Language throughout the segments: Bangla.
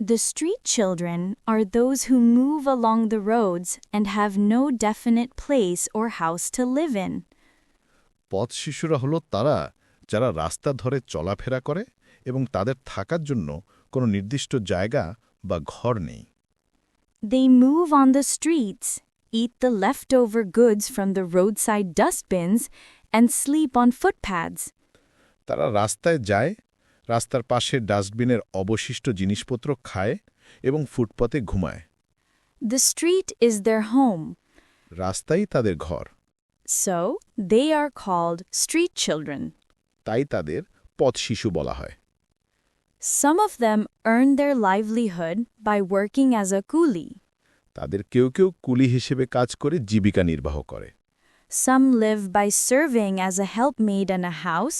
The street children are those who move along the roads and have no definite place or house to live in. পথ শিশুরা হলো তারা যারা রাস্তা ধরে চলাফেরা করে এবং তাদের থাকার জন্য কোনো নির্দিষ্ট জায়গা বা ঘর নেই They move on the streets, eat the leftover goods from the roadside dustbins, and sleep on footpaths. তারা রাস্তায় যায় রাস্তার পাশে ডাস্টবিনের অবশিষ্ট জিনিসপত্র খায় এবং ফুটপাতে ঘুমায়। দ্য স্ট্রিট ইজ রাস্তাই তাদের ঘর। So they are called street children তাই তাদের পথ শিশু বলা হয়। Some of them earn their livelihood by working as a coolie তাদের কেউ কেউ কুলি হিসেবে কাজ করে জীবিকা নির্বাহ করে। Some live by serving as a help maid an a house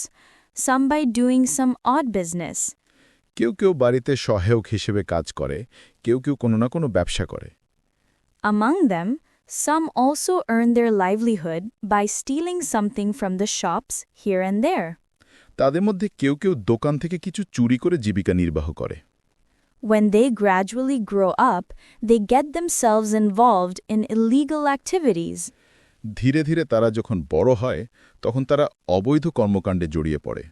some by doing some odd business. কেউ কেউ বাড়িতে সহায়ক হিসেবে কাজ করে কেউ কেউ কোনো না কোনো ব্যবসা করে Among them, some also earn their livelihood by stealing something from the shops here and there. তাদের মধ্যে কেউ কেউ দোকান থেকে কিছু চুরি করে জীবিকা নির্বাহ করে When they gradually grow up, they get themselves involved in illegal activities. ধীরে ধীরে তারা যখন বড় হয় তখন তারা অবৈধ কর্মকাণ্ডে জড়িয়ে পড়ে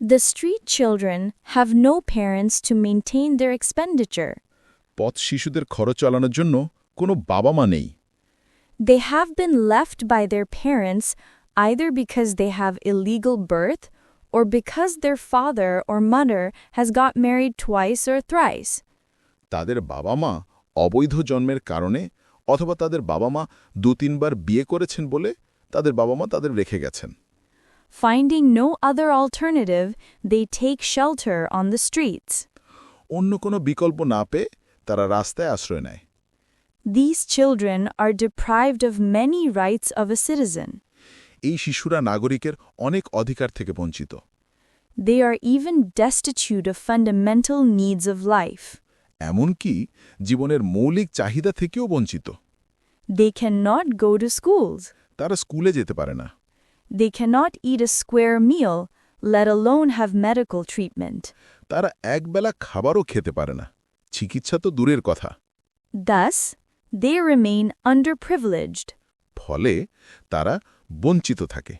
The street children have no parents to maintain their expenditure. পথ শিশুদের খরচ চালানোর জন্য কোনো বাবা মা নেই They have been left by their parents either because they have illegal birth or because their father or mother has got married twice or thrice. তাদের বাবা মা অবৈধ জন্মের কারণে অথবা তাদের বাবা মা দু তিনবার বিয়ে করেছেন বলে তাদের বাবা মা তাদের রেখে গেছেন finding no other alternative they take shelter on the streets অন্য কোনো বিকল্প না পেয়ে তারা রাস্তায় আশ্রয় নেয় These children are deprived of many rights of a citizen. এই শিশুরা নাগরিকের অনেক অধিকার থেকে বঞ্চিত. They are even destitute of fundamental needs of life এমনকি জীবনের মৌলিক চাহিদা থেকেও বঞ্চিত। তারা স্কুলে যেতে পারে না। They cannot eat a square meal let alone have medical treatment তারা একবেলা খাবারও খেতে পারে না। চিকিৎসা তো দূরের কথা। Thus they remain underprivileged ফলে তারা বঞ্চিত থাকে।